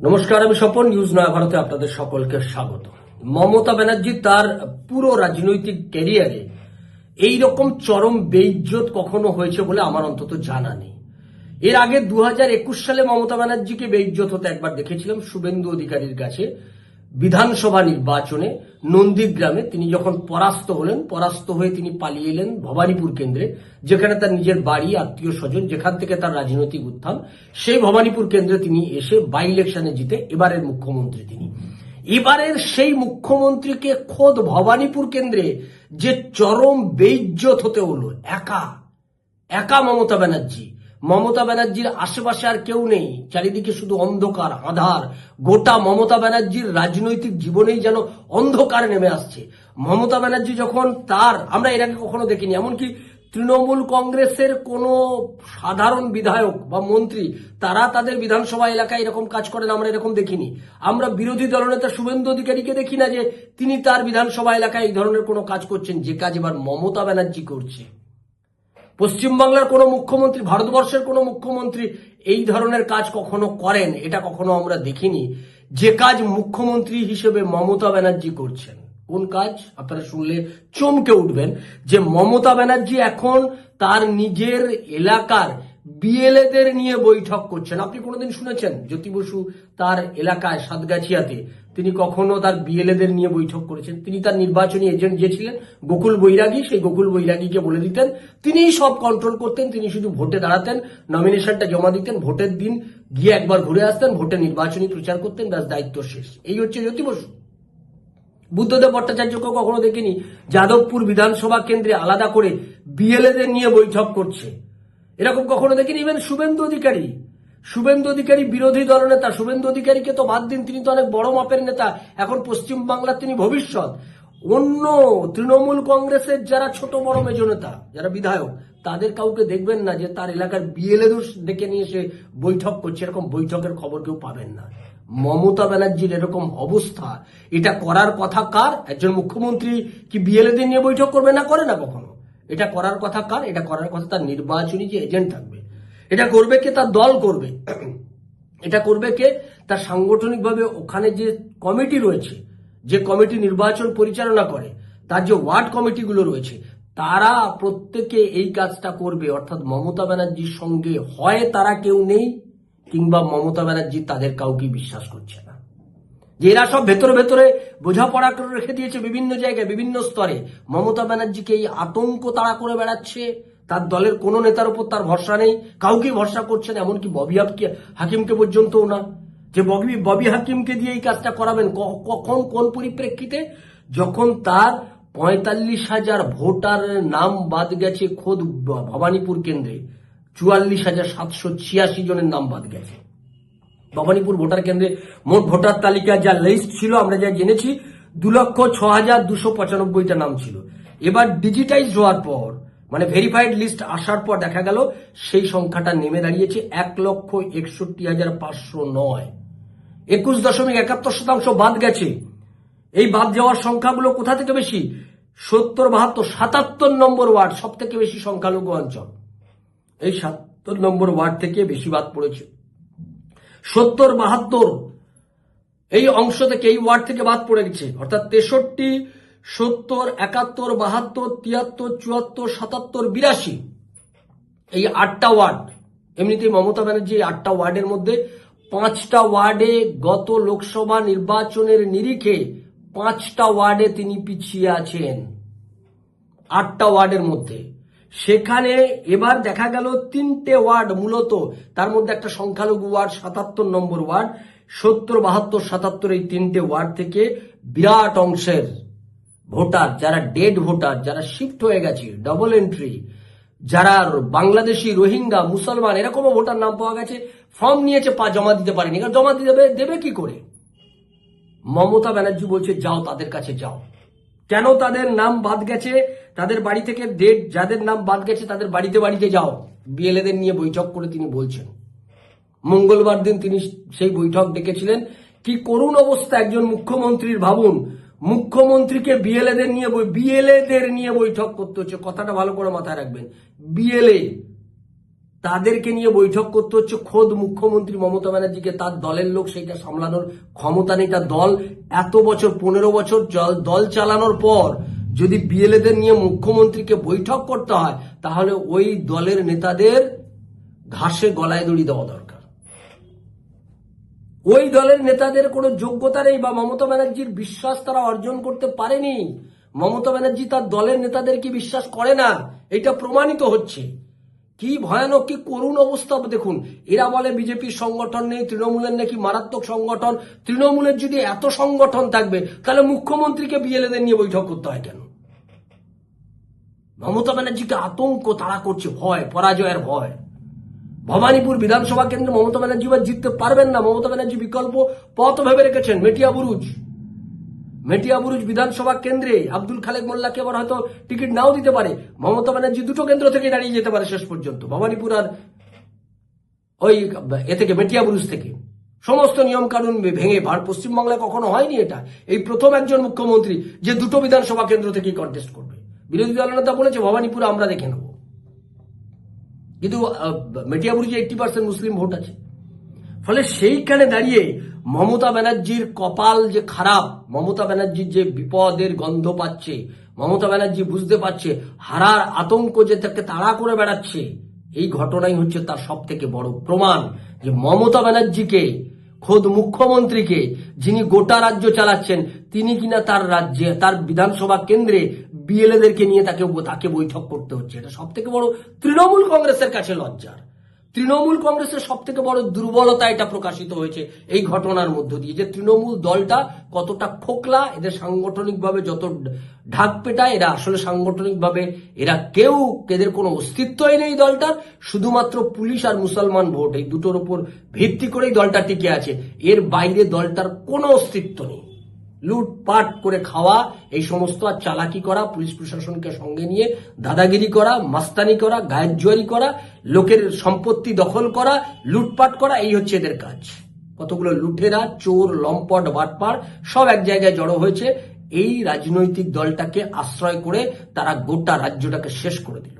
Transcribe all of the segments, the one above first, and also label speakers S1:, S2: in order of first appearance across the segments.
S1: নমস্কার, আমি স্বপন নিউজ নয়া ভারতে আপনাদের সকলকে স্বাগত। মমতা ব্যানার্জি তার পুরো রাজনৈতিক ক্যারিয়ারে এই রকম চরম বেইজ্জত কখনো হয়েছে বলে আমার অন্তত জানা নেই। এর আগে দু হাজার একুশ সালে মমতা ব্যানার্জিকে বেইজ্জত হতে একবার দেখেছিলাম শুভেন্দু অধিকারীর কাছে বিধানসভা নির্বাচনে। নন্দীগ্রামে তিনি যখন পরাস্ত হলেন, পরাস্ত হয়ে তিনি পালিয়ে এলেন ভবানীপুর কেন্দ্রে, যেখানে তার নিজের বাড়ি, আত্মীয় স্বজন, যেখান থেকে তার রাজনৈতিক উত্থান, সেই ভবানীপুর কেন্দ্রে তিনি এসে বাই ইলেকশনে জিতে এবারের মুখ্যমন্ত্রী তিনি। এবারের সেই মুখ্যমন্ত্রীকে খোদ ভবানীপুর কেন্দ্রে যে চরম বেইজ্জত হতে হলো, একা একা মমতা ব্যানার্জি মমতা ব্যানার্জির আশেপাশে আর কেউ নেই। চারিদিকে শুধু অন্ধকার, আধার। গোটা মমতা ব্যানার্জির রাজনৈতিক জীবনেই যেন অন্ধকার নেমে আসছে। মমতা ব্যানার্জি যখন তার, আমরা এর আগে কখনো দেখিনি, এমনকি তৃণমূল কংগ্রেসের কোনো সাধারণ বিধায়ক বা মন্ত্রী, তারা তাদের বিধানসভা এলাকায় এরকম কাজ করেন, আমরা এরকম দেখিনি। আমরা বিরোধী দলনেতা শুভেন্দু অধিকারীকে দেখি না যে তিনি তার বিধানসভা এলাকায় এই ধরনের কোনো কাজ করছেন, যে কাজ এবার মমতা ব্যানার্জি করছে। পশ্চিমবাংলার কোনো মুখ্যমন্ত্রী, ভারতবর্ষের কোনো মুখ্যমন্ত্রী এই ধরনের কাজ কখনো করেন? এটা কখনো আমরা দেখিনি। যে কাজ মুখ্যমন্ত্রী হিসেবে মমতা ব্যানার্জি করছেন, কোন কাজ? আপনারা শুনলে চমকে উঠবেন যে মমতা ব্যানার্জি এখন তার নিজের এলাকার বিএলএদের নিয়ে বৈঠক করছেন। আপনি কোনোদিন শুনেছেন? জ্যোতি বসু তার এলাকায় সাতগাছিয়াতে তিনি কখনো তার বিএলএদের নিয়ে বৈঠক করেছেন। তিনি তার নির্বাচনী এজেন্ট যে ছিলেন, গোকুল বৈরাগী, সেই গোকুল বৈরাগীকে বলে দিতেন। তিনিই সব কন্ট্রোল করতেন, তিনি শুধু ভোটে দাঁড়াতেন নমিনেশনটা জমা দিতেন, ভোটের দিন গিয়ে একবার ঘুরে আসতেন, ভোটে নির্বাচনী প্রচার করতেন, ব্যাস, দায়িত্ব শেষ। এই হচ্ছে জ্যোতি বসু। বুদ্ধদেব ভট্টাচার্যকে কখনো দেখিনি, যাদবপুর বিধানসভা কেন্দ্রে আলাদা করে বিএলএদের নিয়ে বৈঠক করছে। এরকম কখনো দেখিনি ইভেন শুভেন্দু অধিকারী। শুভেন্দু অধিকারী বিরোধী দলনেতা শুভেন্দু অধিকারীকে তো বাদ দিন, তিনি তো অনেক বড় মাপের নেতা, এখন পশ্চিম বাংলার তিনি ভবিষ্যৎ। অন্য তৃণমূল কংগ্রেসের যারা ছোট বড় মেজ নেতা, যারা বিধায়ক, তাদের কাউকে দেখবেন না যে তার এলাকার বিএলএ ডেকে নিয়ে এসে বৈঠক করছে, এরকম বৈঠকের খবর কেউ পাবেন না। মমতা ব্যানার্জির এরকম অবস্থা, এটা করার কথা কার? একজন মুখ্যমন্ত্রী কি বিএলএদের নিয়ে বৈঠক করবে না করে না কখনো? এটা করার কথা কার? এটা করার কথা তার নির্বাচনী যে এজেন্ট থাকবে। এটা করবে কে? তার দল করবে। এটা করবে কে? তার সাংগঠনিকভাবে ওখানে যে কমিটি রয়েছে, যে কমিটি নির্বাচন পরিচালনা করে, তার যে ওয়ার্ড কমিটিগুলো রয়েছে, তারা প্রত্যেকে এই কাজটা করবে। অর্থাৎ মমতা ব্যানার্জির সঙ্গে হয় তারা কেউ নেই, কিংবা মমতা ব্যানার্জি তাদের কাউকে বিশ্বাস করছে না। যে এরা সব ভেতরে ভেতরে বোঝাপড়া করে রেখে দিয়েছে বিভিন্ন জায়গায়, বিভিন্ন স্তরে। মমতা ব্যানার্জিকে এই আতঙ্ক তাড়া করে বেড়াচ্ছে। তার দলের কোনো নেতার উপর তার ভরসা নেই কাউকে ভরসা করছেন এমনকি ববি হাকিমকে পর্যন্তও না। যে ববি ববি হাকিমকে দিয়ে এই কাজটা করাবেন কখন, কোন পরিপ্রেক্ষিতে? যখন তার পঁয়তাল্লিশ হাজার ভোটার নাম বাদ গেছে খোদ ভবানীপুর কেন্দ্রে, চুয়াল্লিশ হাজার সাতশো ছিয়াশি জনের নাম বাদ গেছে। ভবানীপুর ভোটার কেন্দ্রে মোট ভোটার তালিকায় যা লিস্ট ছিল, আমরা যা জেনেছি, দু লক্ষ ছ হাজার দুশো পঁচানব্বইটা নাম ছিল। এবার ডিজিটাইজ হওয়ার পর মানে ভেরিফাইড লিস্ট আসার পর দেখা গেল সেই সংখ্যাটা নেমে দাঁড়িয়েছে এক লক্ষ একষট্টি হাজার পাঁচশো নয়। একুশ দশমিক একাত্তর শতাংশ বাদ গেছে। এই বাদ যাওয়ার সংখ্যাগুলো কোথা থেকে বেশি? সত্তর, বাহাত্তর, সাতাত্তর নম্বর ওয়ার্ড সব থেকে বেশি সংখ্যালঘু অঞ্চল। এই সাতাত্তর নম্বর ওয়ার্ড থেকে বেশি বাদ পড়েছে। সত্তর, বাহাত্তর, এই অংশ থেকে এই ওয়ার্ড থেকে বাদ পড়ে গেছে। অর্থাৎ তেষট্টি সত্তর, একাত্তর, বাহাত্তর, তিয়াত্তর, চুয়াত্তর, সাতাত্তর, বিরাশি। এই আটটা ওয়ার্ড। এমনিতেই মমতা ব্যানার্জি এই আটটা ওয়ার্ডের মধ্যে পাঁচটা ওয়ার্ডে গত লোকসভা নির্বাচনের নিরিখে পাঁচটা ওয়ার্ডে তিনি পিছিয়ে আছেন। আটটা ওয়ার্ডের মধ্যে। সেখানে এবার দেখা গেল তিনটে ওয়ার্ড মূলত। তার মধ্যে একটা সংখ্যালঘু ওয়ার্ড, সাতাত্তর নম্বর ওয়ার্ড, সত্তর, বাহাত্তর, সাতাত্তর এই তিনটে ওয়ার্ড থেকে বিরাট অংশের ভোটার, যারা ডেড ভোটার, যারা শিফট হয়ে গেছে ডবল এন্ট্রি যারা বাংলাদেশি রোহিঙ্গা, মুসলমান, এরকমও ভোটার নাম পাওয়া গেছে ফর্ম নিয়েছে, পা জমা দিতে পারেনি। কারণ জমা দিতে দেবে- কি করে? মমতা ব্যানার্জি বলছে, যাও, তাদের কাছে যাও। কেন তাদের নাম বাদ গেছে? তাদের বাড়ি থেকে ডেট যাদের নাম বাদ গেছে, তাদের বাড়িতে বাড়িতে যাও। বিএলএদের নিয়ে বৈঠক করে তিনি বলছেন। মঙ্গলবার দিন তিনি সেই বৈঠক ডেকেছিলেন। কি করুণ অবস্থা একজন মুখ্যমন্ত্রীর ভাবুন। মুখ্যমন্ত্রীকে বিএলএদের নিয়ে বই বিএলএদের নিয়ে বৈঠক করতে হচ্ছে। কথাটা ভালো করে মাথায় রাখবেন। বিএলএ তাদেরকে নিয়ে বৈঠক করতে হচ্ছে। খোদ মুখ্যমন্ত্রী মমতা ব্যানার্জিকে তার দলের লোক, সেইটা সামলানোর ক্ষমতা নেই তার দল। এত বছর, পনেরো বছর দল চালানোর পর যদি বিএলএদের নিয়ে মুখ্যমন্ত্রীকে বৈঠক করতে হয়, তাহলে ওই দলের নেতাদের ঘাসে গলায় দড়ি দেওয়া দরকার। ওই দলের নেতাদের কোনো যোগ্যতা নেই বা মমতা ব্যানার্জির বিশ্বাস তারা অর্জন করতে পারেনি। মমতা ব্যানার্জি তার দলের নেতাদেরকে বিশ্বাস করে না? এটা প্রমাণিত হচ্ছে। কি ভয়ানক, কি করুণ অবস্থা দেখুন। এরা বলে বিজেপির সংগঠন নেই, তৃণমূলের নাকি মারাত্মক সংগঠন। তৃণমূলের যদি এত সংগঠন থাকবে, তাহলে মুখ্যমন্ত্রীকে বিএলএদের নিয়ে বৈঠক করতে হয় কেন? মমতা ব্যানার্জিকে আতঙ্ক তাড়া করছে, ভয়, পরাজয়ের ভয়। ভবানীপুর বিধানসভা কেন্দ্রে মমতা ব্যানার্জি বা জিততে পারবেন না। মমতা ব্যানার্জি বিকল্প পথ ভেবে রেখেছেন মেটিয়া বুরুজ। মেটিয়া বুরুজ বিধানসভা কেন্দ্রে আব্দুল খালেক মোল্লাকে আবার হয়তো টিকিট নাও দিতে পারে। মমতা ব্যানার্জি দুটো কেন্দ্র থেকে দাঁড়িয়ে যেতে পারে শেষ পর্যন্ত। ভবানীপুর আর ওই এ থেকে, মেটিয়া বুরুজ থেকে। সমস্ত নিয়ম কানুন ভেঙে ভার। পশ্চিমবাংলায় কখনো হয়নি এটা। এই প্রথম একজন মুখ্যমন্ত্রী যে দুটো বিধানসভা কেন্দ্র থেকেই কন্টেস্ট করবে। বিরোধী দলনেতা বলেছে, ভবানীপুরে আমরা দেখে নেব। কিন্তু মেটিয়াবুরিজে এইটটি পার্সেন্ট মুসলিম ভোট আছে। ফলে সেইখানে দাঁড়িয়ে মমতা ব্যানার্জির কপাল যে খারাপ, মমতা ব্যানার্জির যে বিপদের গন্ধ পাচ্ছে, মমতা ব্যানার্জি বুঝতে পারছে, হারার আতঙ্ক যে তাকে তাড়া করে বেড়াচ্ছে, এই ঘটনাই হচ্ছে তার সব থেকে বড় প্রমাণ যে মমতা ব্যানার্জিকে, খোদ মুখ্যমন্ত্রীকে, যিনি গোটা রাজ্য চালাচ্ছেন তিনি কিনা তার রাজ্যে, তার বিধানসভা কেন্দ্রে বিএলএদেরকে নিয়ে তাকে তাকে বৈঠক করতে হচ্ছে। এটা সব থেকে বড় তৃণমূল কংগ্রেসের কাছে লজ্জার। তৃণমূল কংগ্রেসের সব থেকে বড় দুর্বলতা এটা প্রকাশিত হয়েছে এই ঘটনার মধ্য দিয়ে, যে তৃণমূল দলটা কতটা খোকলা এদের সাংগঠনিকভাবে যত ঢাক পেটায়, এরা আসলে সাংগঠনিকভাবে, এরা কেউ, এদের কোনো অস্তিত্বই নেই দলটার। শুধুমাত্র পুলিশ আর মুসলমান ভোট, এই দুটোর উপর ভিত্তি করেই দলটা টিকে আছে। এর বাইরে দলটার কোনো অস্তিত্ব নেই। লুটপাট করে খাওয়া, এই সমস্ত আর চালাকি করা, পুলিশ প্রশাসনকে সঙ্গে নিয়ে দাদাগিরি করা, মাস্তানি করা, গায়ের জুয়ারি করা, লোকের সম্পত্তি দখল করা, লুটপাট করা, এই হচ্ছে এদের কাজ। কতগুলো লুটেরা, চোর, লম্পট, বাটপার, সব এক জায়গায় জড়ো হয়েছে। এই রাজনৈতিক দলটাকে আশ্রয় করে তারা গোটা রাজ্যটাকে শেষ করে দিল।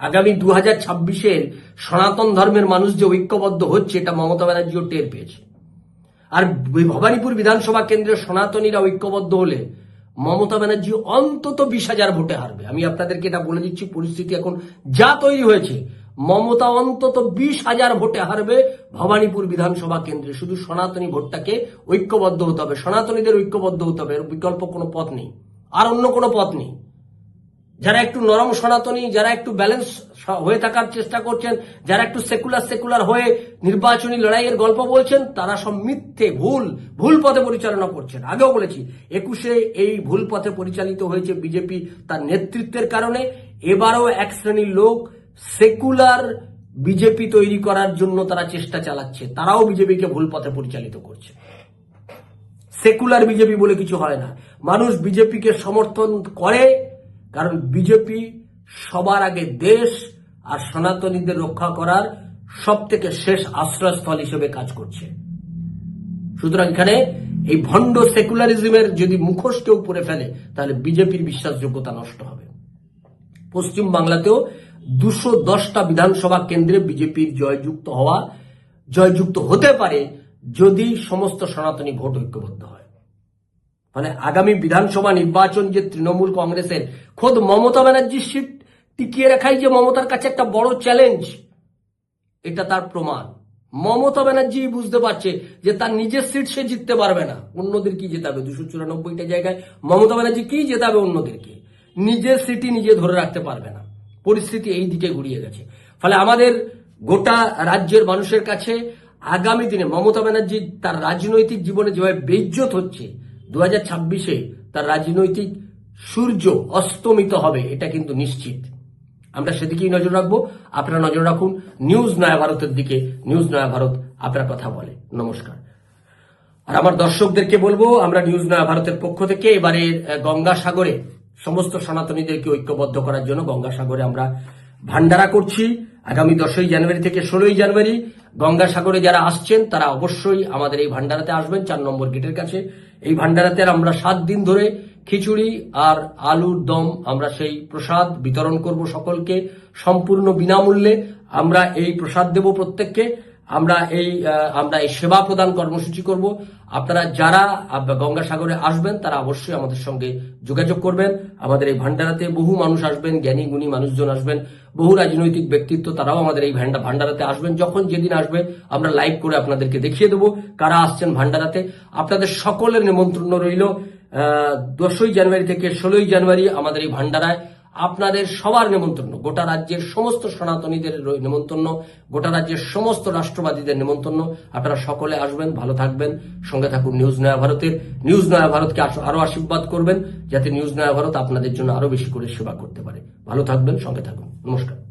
S1: আগামী দু হাজার ছাব্বিশের সনাতন ধর্মের মানুষ যে ঐক্যবদ্ধ হচ্ছে, এটা মমতা ব্যানার্জিও টের পেয়েছে। আর ভবানীপুর বিধানসভা কেন্দ্রের সনাতনীরা ঐক্যবদ্ধ হলে মমতা ব্যানার্জি অন্তত বিশ হাজার ভোটে হারবে। আমি আপনাদেরকে এটা বলে দিচ্ছি, পরিস্থিতি এখন যা তৈরি হয়েছে, মমতা অন্তত বিশ হাজার ভোটে হারবে ভবানীপুর বিধানসভা কেন্দ্রে। শুধু সনাতনী ভোটটাকে ঐক্যবদ্ধ হতে হবে, সনাতনীদের ঐক্যবদ্ধ হতে হবে, এর বিকল্প কোনো পথ নেই। আর অন্য কোনো পথ নেই। যারা একটু নরম সনাতনী, যারা একটু ব্যালেন্স হয়ে থাকার চেষ্টা করছেন। যারা একটু সেকুলার সেকুলার হয়ে নির্বাচনী লড়াইয়ের গল্প বলছেন, তারা সব মিথ্যে, ভুল ভুল পথে পরিচালনা করছেন। আগেও বলেছি, একুশে এই ভুল পথে পরিচালিত হয়েছে বিজেপি তার নেতৃত্বের কারণে। এবারও এক শ্রেণির লোক সেকুলার বিজেপি তৈরি করার জন্য তারা চেষ্টা চালাচ্ছে। তারাও বিজেপিকে ভুল পথে পরিচালিত করছে। সেকুলার বিজেপি বলে কিছু হয় না। মানুষ বিজেপিকে সমর্থন করে, কারণ বিজেপি সবার আগে দেশ আর সনাতনীদের রক্ষা করার সব থেকে শেষ আশ্রয়স্থল হিসেবে কাজ করছে। সুতরাং এখানে এই ভণ্ড সেকুলারিজমের যদি মুখোশ কেউ পরে ফেলে, তাহলে বিজেপির বিশ্বাসযোগ্যতা নষ্ট হবে। পশ্চিম বাংলাতেও দুশো দশটা বিধানসভা কেন্দ্রে বিজেপির জয়যুক্ত হওয়া, জয়যুক্ত হতে পারে যদি সমস্ত সনাতনী ভোট ঐক্যবদ্ধ হয়। মানে আগামী বিধানসভা নির্বাচন যে তৃণমূল কংগ্রেসের, খোদ মমতা ব্যানার্জির সিট টিকিয়ে রাখাই যে মমতার কাছে একটা বড় চ্যালেঞ্জ এটা তার প্রমাণ। মমতা ব্যানার্জি বুঝতে পারছে যে তার নিজের সিট সে জিততে পারবে না। অন্যদের কি জেতাবে? দুশো চুরানব্বইটা জায়গায় মমতা ব্যানার্জি কি জেতাবে অন্যদেরকে? নিজের সিটি নিজে ধরে রাখতে পারবে না। পরিস্থিতি এই দিকে ঘুরিয়ে গেছে। ফলে আমাদের গোটা রাজ্যের মানুষের কাছে আগামী দিনে মমতা ব্যানার্জি তার রাজনৈতিক জীবনে যেভাবে বেজ্জত হচ্ছে দু হাজার ছাব্বিশে তার রাজনৈতিক সূর্য অস্তমিত হবে, এটা কিন্তু নিশ্চিত। আমরা সেদিকেই নজর রাখব। আপনারা নজর রাখুন। নিউজ নয়া ভারতের দিকে, নিউজ নয়া ভারত আপনার কথা বলে। নমস্কার। আর আমার দর্শকদেরকে বলব, আমরা নিউজ নয়া ভারতের পক্ষ থেকে এবারে গঙ্গাসাগরে, সমস্ত সনাতনীদেরকে ঐক্যবদ্ধ করার জন্য গঙ্গাসাগরে আমরা ভান্ডারা করছি। আগামী দশই জানুয়ারি থেকে ষোলোই জানুয়ারি গঙ্গাসাগরে যারা আসছেন, তারা অবশ্যই আমাদের এই ভান্ডারাতে আসবেন, চার নম্বর গেটের কাছে। এই ভান্ডারাতে আমরা সাত দিন ধরে খিচুড়ি আর আলুর দম আমরা সেই প্রসাদ বিতরণ করব সকলকে সম্পূর্ণ বিনামূল্যে। আমরা এই প্রসাদ দেব প্রত্যেককে। আমরা এই আমরা এই সেবা প্রদান কর্মসূচি করব। আপনারা যারা গঙ্গাসাগরে আসবেন, তারা অবশ্যই আমাদের সঙ্গে যোগাযোগ করবেন। আমাদের এই ভান্ডারাতে বহু মানুষ আসবেন, জ্ঞানী, গুণী মানুষজন আসবেন, বহু রাজনৈতিক ব্যক্তিত্ব তারাও আমাদের এই ভান্ডা- ভান্ডারাতে আসবেন। যখন যেদিন আসবে, আমরা লাইভ করে আপনাদেরকে দেখিয়ে দেবো কারা আসছেন ভান্ডারাতে। আপনাদের সকলের নিমন্ত্রণ রইল। দশই জানুয়ারি থেকে ষোলোই জানুয়ারি আমাদের এই ভান্ডারায় আপনাদের সবার নেমন্তন্ন, গোটা রাজ্যের সমস্ত সনাতনীদের নেমন্তন্ন, গোটা রাজ্যের সমস্ত রাষ্ট্রবাদীদের নেমন্তন্ন। আপনারা সকলে আসবেন, ভালো থাকবেন, সঙ্গে থাকুন নিউজ নয়া ভারতের। নিউজ নয়া ভারতকে আরও আশীর্বাদ করবেন, যাতে নিউজ নয়া ভারত আপনাদের জন্য আরও বেশি করে সেবা করতে পারে। ভালো থাকবেন, সঙ্গে থাকুন। নমস্কার।